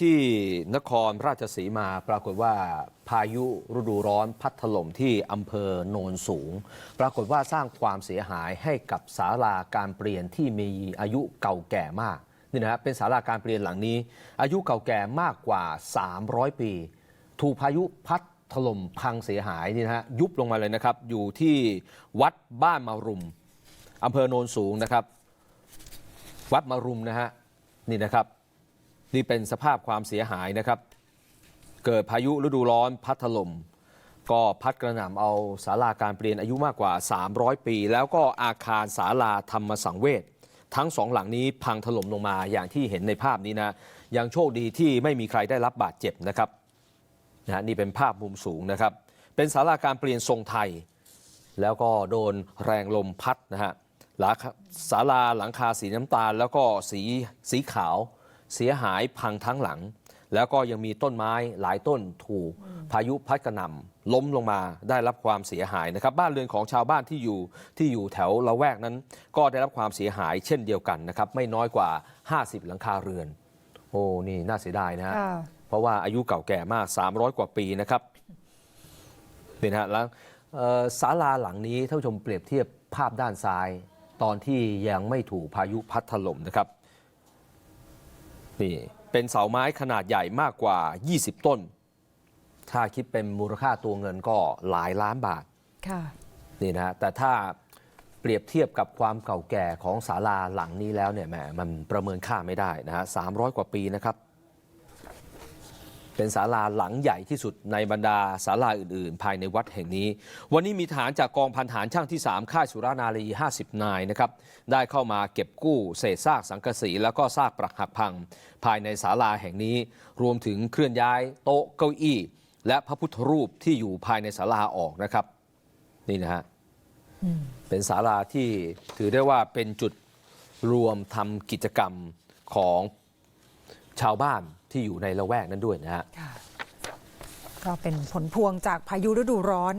ที่นครราชสีมาปรากฏว่าพายุฤดูร้อนพัดถล่มที่อำเภอโนนสูง ปรากฏว่าสร้างความเสียหายให้กับศาลาการเปลี่ยนที่มีอายุเก่าแก่มากนี่นะเป็นศาลาการเปลี่ยนหลังนี้ อายุเก่าแก่มากกว่า 300 ปี ถูกพายุพัดถล่มพังเสียหายนี่นะฮะยุบลงมาเลยนะครับ อยู่ที่วัดบ้านมารุมอำเภอโนนสูงนะครับ วัดมารุมนะฮะนี่นะครับ นี่เป็นสภาพความเสียหายนะครับ เกิดพายุฤดูร้อนพัดถล่มก็พัดกระหน่ำเอาศาลาการเปลี่ยนอายุมากกว่า 300 ปี แล้วก็อาคารศาลาธรรมสังเวชทั้งสองหลังนี้พังถล่มลงมาอย่างที่เห็นในภาพนี้นะยังโชคดีที่ไม่มีใครได้รับบาดเจ็บนะครับนะนี่เป็นภาพมุมสูงนะครับ เป็นศาลาการเปลี่ยนทรงไทย แล้วก็โดนแรงลมพัดนะฮะหลังคาศาลาหลังคาสีน้ำตาล แล้วก็สีสีขาว เสียหายพังทั้งหลัง แล้วก็ยังมีต้นไม้หลายต้นถูก พายุพัดกระหน่ำล้มลงมาได้รับความเสียหายนะครับ บ้านเรือนของชาวบ้านที่อยู่ที่อยู่แถวละแวกนั้น ก็ได้รับความเสียหายเช่นเดียวกันนะครับ ไม่น้อยกว่า 50 หลังคาเรือน โอ้นี่น่าเสียดายนะฮะค่ะเพราะว่าอายุเก่าแก่มาก 300 กว่าปีนะครับนี่นะฮะแล้วเอ่อศาลาหลังนี้ท่านผู้ชมเปรียบเทียบภาพด้านซ้าย ตอนที่ยังไม่ถูกพายุพัดถล่มนะครับ นี่เป็นเสาไม้ขนาดใหญ่มากกว่า 20 ต้น ถ้าคิดเป็นมูลค่าตัวเงินก็หลายล้านบาทค่ะนี่นะฮะแต่ถ้าเปรียบเทียบกับความเก่าแก่ของศาลาหลังนี้แล้วเนี่ยแหมมันประเมินค่าไม่ได้นะฮะสามกว่าปีนะครับ เป็นศาลาหลังใหญ่ที่สุดในบรรดาศาลาอื่น ๆ ภายในวัดแห่งนี้ วันนี้มีฐานจากกองพันฐานช่างที่ 3 ค่ายสุรานารี 50 นายนะครับได้เข้ามาเก็บกู้เศษซากสังกะสี แล้วก็ซากปรักหักพัง ภายในศาลาแห่งนี้ รวมถึงเคลื่อนย้ายโต๊ะเก้าอี้ และพระพุทธรูปที่อยู่ภายในศาลาออกนะครับ นี่นะฮะเป็นศาลาที่ถือได้ว่าเป็นจุดรวมทำกิจกรรมของชาวบ้าน ที่อยู่ในละแวกนั้นด้วยนะฮะก็เป็นผลพวงจากพายุฤดูร้อน